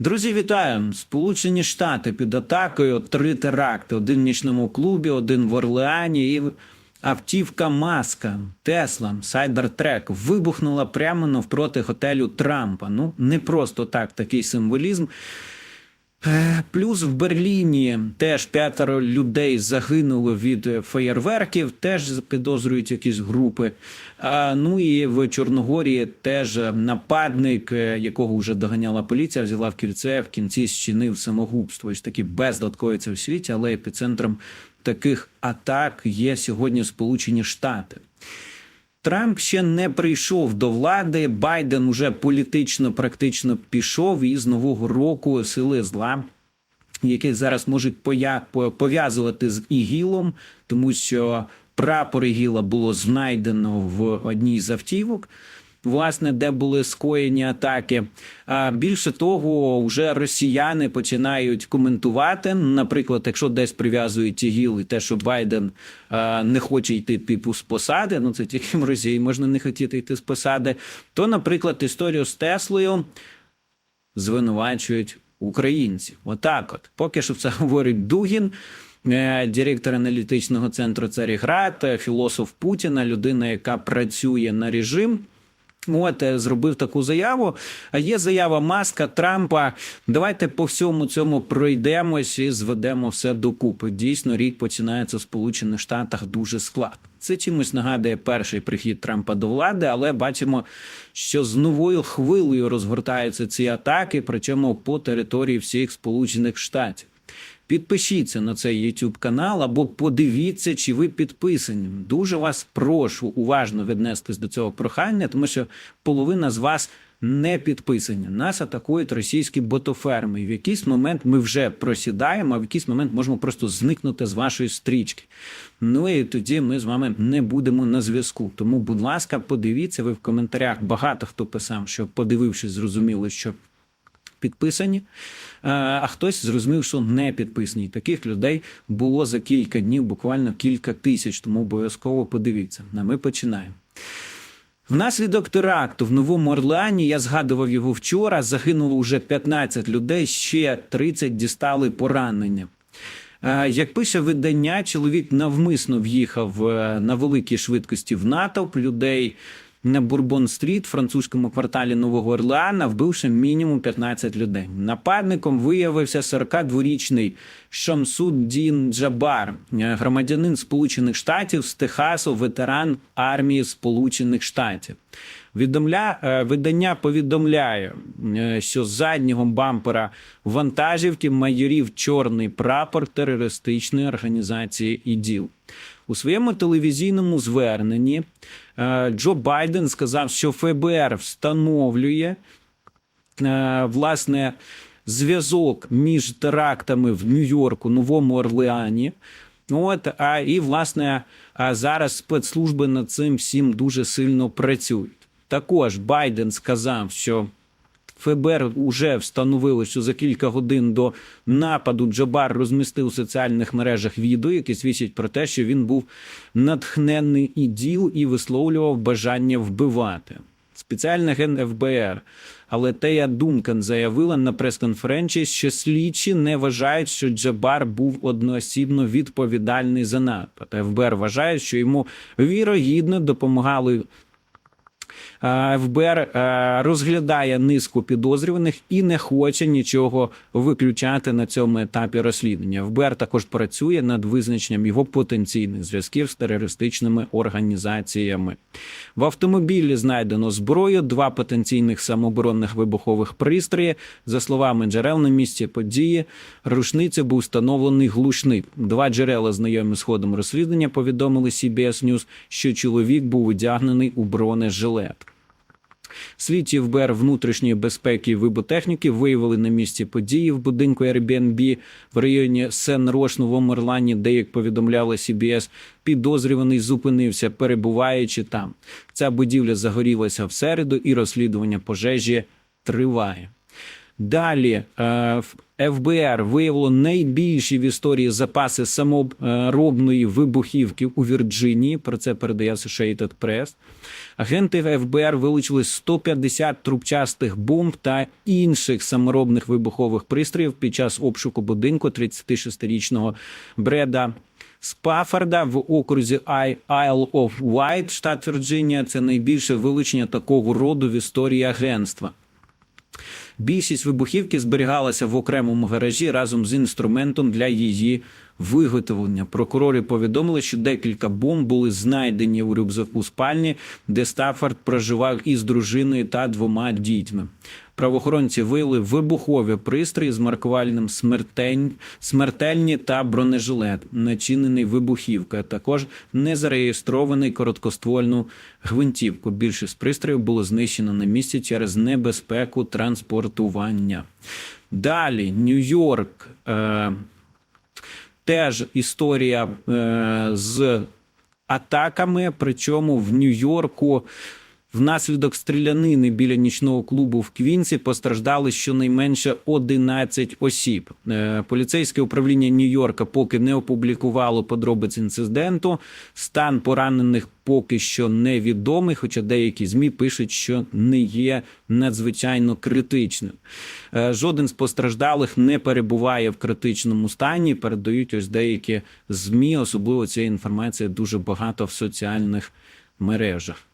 Друзі, вітаю! Сполучені Штати під атакою. Три теракти: один в нічному клубі, один в Орлеані і автівка Маска Тесла Сайдертрек вибухнула прямо навпроти готелю Трампа. Ну не просто так, такий символізм. Е, Плюс в Берліні теж п'ятеро людей загинуло від феєрверків, теж підозрюють якісь групи. А, ну і в Чорногорії теж нападник, е, якого вже доганяла поліція, взяла в кільце, в кінці зчинив самогубство. Ось такі бездаткові це в світі, але епіцентром таких атак є сьогодні Сполучені Штати. Трамп ще не прийшов до влади. Байден уже політично практично пішов і з нового року сили зла, які зараз можуть пов'язувати з ігілом, тому що прапор ігіла було знайдено в одній з автівок. Власне, де були скоєні атаки. Більше того, вже росіяни починають коментувати. Наприклад, якщо десь прив'язують ігіл і те, що Байден не хоче йти типу з посади, ну це тільки в Росії можна не хотіти йти з посади. То, наприклад, історію з Теслою звинувачують українців. Отак, от поки що це говорить Дугін. е, Директор аналітичного центру Царіград, філософ Путіна, людина, яка працює на режим. От е, зробив таку заяву. А є заява Маска Трампа. Давайте по всьому цьому пройдемось і зведемо все докупи. Дійсно, рік починається в Сполучених Штатах дуже складно. Це чимось нагадує перший прихід Трампа до влади, але бачимо, що з новою хвилею розгортаються ці атаки, причому по території всіх Сполучених Штатів. Підпишіться на цей YouTube канал або подивіться, чи ви підписані. Дуже вас прошу уважно віднестись до цього прохання, тому що половина з вас не підписані. Нас атакують російські ботоферми. І в якийсь момент ми вже просідаємо, а в якийсь момент можемо просто зникнути з вашої стрічки. Ну і тоді ми з вами не будемо на зв'язку. Тому, будь ласка, подивіться. Ви в коментарях багато хто писав, що подивившись, зрозуміли, що підписані, е, а хтось зрозумів, що не підписані. Таких людей було за кілька днів, буквально кілька тисяч, тому обов'язково подивіться. А ми починаємо. Внаслідок теракту в Новому Орлеані, я згадував його вчора, загинуло вже 15 людей, ще 30 дістали поранення. Е, Як пише видання, чоловік навмисно в'їхав е, на великій швидкості в натовп людей на Бурбон-стріт, французькому кварталі Нового Орлеана, вбивши мінімум 15 людей. Нападником виявився 42-річний Шамсуддін Джабар, е, громадянин Сполучених Штатів з Техасу, ветеран армії Сполучених Штатів. Відомля... е, Видання повідомляє, е, що з заднього бампера вантажівки майорів чорний прапор терористичної організації ІДІЛ. У своєму телевізійному зверненні е, Джо Байден сказав, що ФБР встановлює е, власне зв'язок між терактами в Нью-Йорку, Новому Орлеані. От, а і власне а зараз спецслужби над цим всім дуже сильно працюють. Також Байден сказав, що ФБР вже встановило, що за кілька годин до нападу Джабар розмістив у соціальних мережах відео, яке свідчить про те, що він був натхненний іділ і висловлював бажання вбивати. Спеціальний агент ФБР. Але Тея Дункан заявила на прес-конференції, що слідчі не вважають, що Джабар був одноосібно відповідальний за напад. ФБР вважає, що йому вірогідно допомагали ФБР е, розглядає низку підозрюваних і не хоче нічого виключати на цьому етапі розслідування. ФБР також працює над визначенням його потенційних зв'язків з терористичними організаціями. В автомобілі знайдено зброю, два потенційних самооборонних вибухових пристрої. За словами джерел на місці події, рушниці був встановлений глушник. Два джерела, знайомі з ходом розслідування, повідомили CBS News, що чоловік був одягнений у бронежилет. Слідчі ФБР внутрішньої безпеки вибутехніки виявили на місці події в будинку Airbnb в районі Сен-Рош Новому Орлані, де, як повідомляла CBS, підозрюваний зупинився, перебуваючи там. Ця будівля загорілася в середу, і розслідування пожежі триває. Далі е, ФБР виявило найбільші в історії запаси саморобної вибухівки у Вірджинії. Про це передає Associated Press. Агенти ФБР вилучили 150 трубчастих бомб та інших саморобних вибухових пристроїв під час обшуку будинку 36-річного Бреда Спафарда в окрузі Isle of Wight, штат Вірджинія. Це найбільше вилучення такого роду в історії агентства. Більшість вибухівки зберігалася в окремому гаражі разом з інструментом для її виготовлення. Прокурори повідомили, що декілька бомб були знайдені у рюкзаку спальні, де Стаффорд проживав із дружиною та двома дітьми. Правоохоронці виявили вибухові пристрої з маркувальним смертень, смертельні та бронежилет, начинений вибухівкою, а також незареєстрований короткоствольну гвинтівку. Більшість пристроїв було знищено на місці через небезпеку транспортування. Далі Нью-Йорк. Е- теж історія е, з атаками. Причому в Нью-Йорку внаслідок стрілянини біля нічного клубу в Квінсі постраждали щонайменше 11 осіб. Е, поліцейське управління Нью-Йорка поки не опублікувало подробиць інциденту. Стан поранених поки що невідомий, хоча деякі змі пишуть, що не є надзвичайно критичним. Е, Жоден з постраждалих не перебуває в критичному стані. Передають ось деякі змі, особливо цієї інформації дуже багато в соціальних мережах.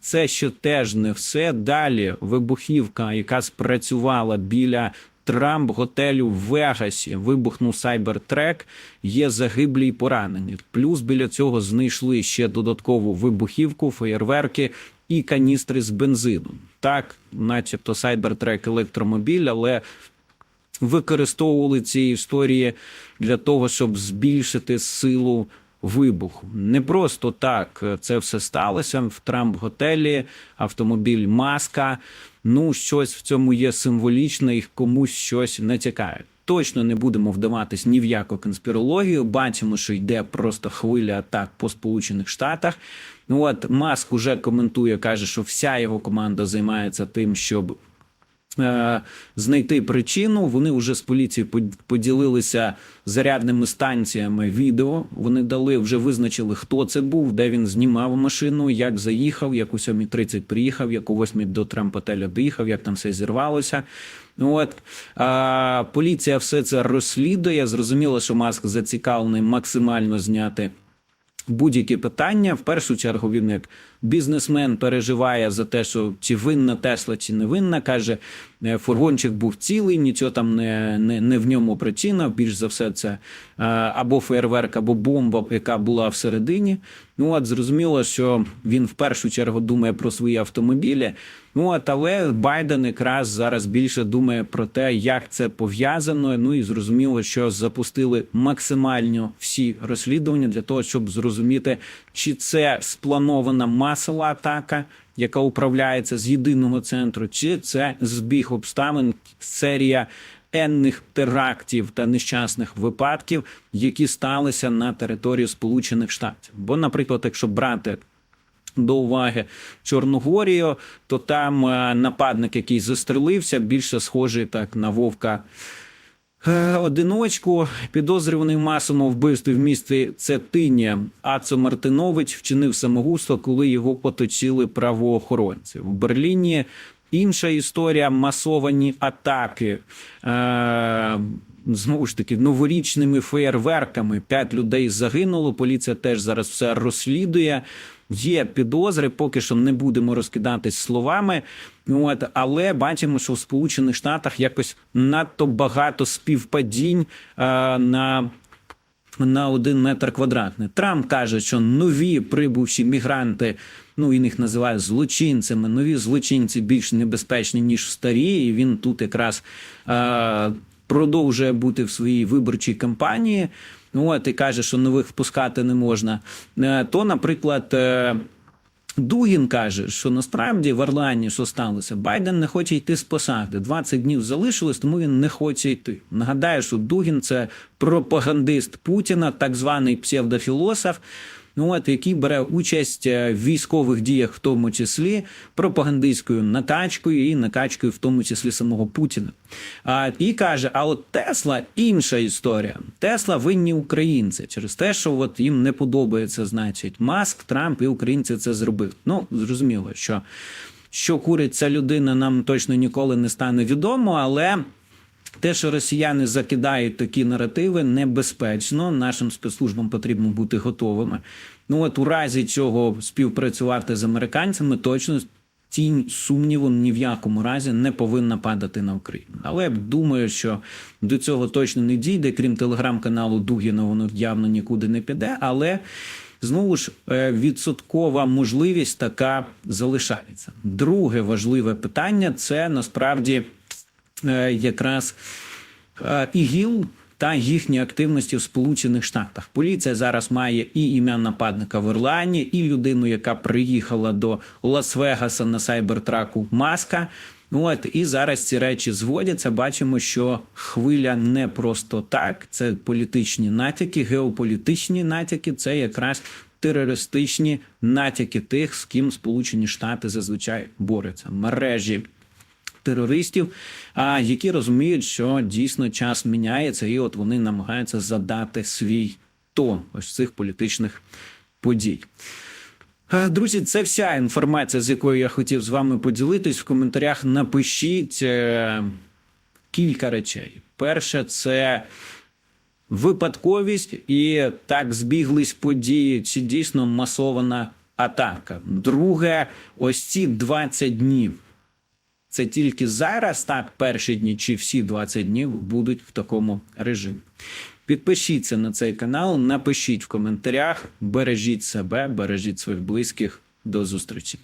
Це ще теж не все. Далі вибухівка, яка спрацювала біля Трамп готелю в Вегасі, вибухнув сайбертрек, є загиблі й поранені. Плюс біля цього знайшли ще додаткову вибухівку, феєрверки і каністри з бензином. Так, начебто, сайбертрек електромобіль, але використовували ці історії для того, щоб збільшити силу вибуху. Не просто так це все сталося в Трамп-готелі, автомобіль Маска. Ну, щось в цьому є символічне, і комусь щось натякає. Точно не будемо вдаватись ні в яку конспірологію. Бачимо, що йде просто хвиля атак по Сполучених Штатах. Ну от Маск уже коментує, каже, що вся його команда займається тим, щоб е, знайти причину. Вони вже з поліцією под- поділилися зарядними станціями відео. Вони дали, вже визначили, хто це був, де він знімав машину, як заїхав, як у 7.30 приїхав, як у 8 до Трамп-отеля доїхав, як там все зірвалося. От а, поліція все це розслідує. Зрозуміло, що Маск зацікавлений максимально зняти будь-які питання. В першу чергу він як бізнесмен переживає за те, що чи винна Тесла, чи не винна. Каже, е, фургончик був цілий, нічого там не, не, не в ньому причина. Більш за все, це е, або фейерверк, або бомба, яка була всередині. Ну от зрозуміло, що він в першу чергу думає про свої автомобілі. Ну от але Байден якраз зараз більше думає про те, як це пов'язано. Ну і зрозуміло, що запустили максимально всі розслідування для того, щоб зрозуміти, чи це спланована масова атака, яка управляється з єдиного центру, чи це збіг обставин, серія енних терактів та нещасних випадків, які сталися на території Сполучених Штатів. Бо, наприклад, якщо брати до уваги Чорногорію, то там е, нападник, який застрелився, більше схожий так на вовка. Е, Одиночку підозрюваний в масовому вбивстві в місті Цетині Ацо Мартинович вчинив самогубство, коли його поточили правоохоронці в Берліні. Інша історія масовані атаки. Е- Знову ж таки, новорічними феєрверками п'ять людей загинуло. Поліція теж зараз все розслідує. Є підозри, поки що не будемо розкидатись словами. От, але бачимо, що в Сполучених Штатах якось надто багато співпадінь е, на. На один метр квадратний. Трамп каже, що нові прибувші мігранти, ну він їх називає злочинцями. Нові злочинці більш небезпечні ніж старі. І він тут якраз е, продовжує бути в своїй виборчій кампанії. Ну і каже, що нових впускати не можна. Е, то, наприклад. Е, Дугін каже, що насправді в Орлані що сталося, Байден не хоче йти з посади. 20 днів залишилось, тому він не хоче йти. Нагадаю, що Дугін це пропагандист Путіна, так званий псевдофілософ. Ну от який бере участь е, в військових діях, в тому числі пропагандистською накачкою і накачкою, в тому числі самого Путіна. А і каже: а от Тесла інша історія. Тесла винні українці через те, що от їм не подобається, значить, Маск, Трамп і українці це зробили. Ну зрозуміло, що. Що курить ця людина, нам точно ніколи не стане відомо, але те, що росіяни закидають такі наративи, небезпечно. Нашим спецслужбам потрібно бути готовими. Ну от у разі цього співпрацювати з американцями точно. Тінь сумніву ні в якому разі не повинна падати на Україну. Але думаю, що до цього точно не дійде. Крім телеграм-каналу Дугіна, воно явно нікуди не піде. Але знову ж е, відсоткова можливість така залишається. Друге важливе питання це насправді якраз е, ІГІЛ та їхні активності в Сполучених Штатах. Поліція зараз має і ім'я нападника в Ірландії, і людину, яка приїхала до Лас-Вегаса на сайбертраку Маска. От і зараз ці речі зводяться. Бачимо, що хвиля не просто так. Це політичні натяки, геополітичні натяки. Це якраз терористичні натяки тих, з ким Сполучені Штати зазвичай борються. Мережі терористів, а які розуміють, що дійсно час міняється, і от вони намагаються задати свій тон ось цих політичних подій. Друзі, це вся інформація, з якою я хотів з вами поділитись. В коментарях напишіть е, кілька речей. Перше, це випадковість і так збіглись події, чи дійсно масована атака. Друге, ось ці 20 днів. Це тільки зараз, так, перші дні, чи всі 20 днів будуть в такому режимі. Підпишіться на цей канал, напишіть в коментарях, бережіть себе, бережіть своїх близьких. До зустрічі.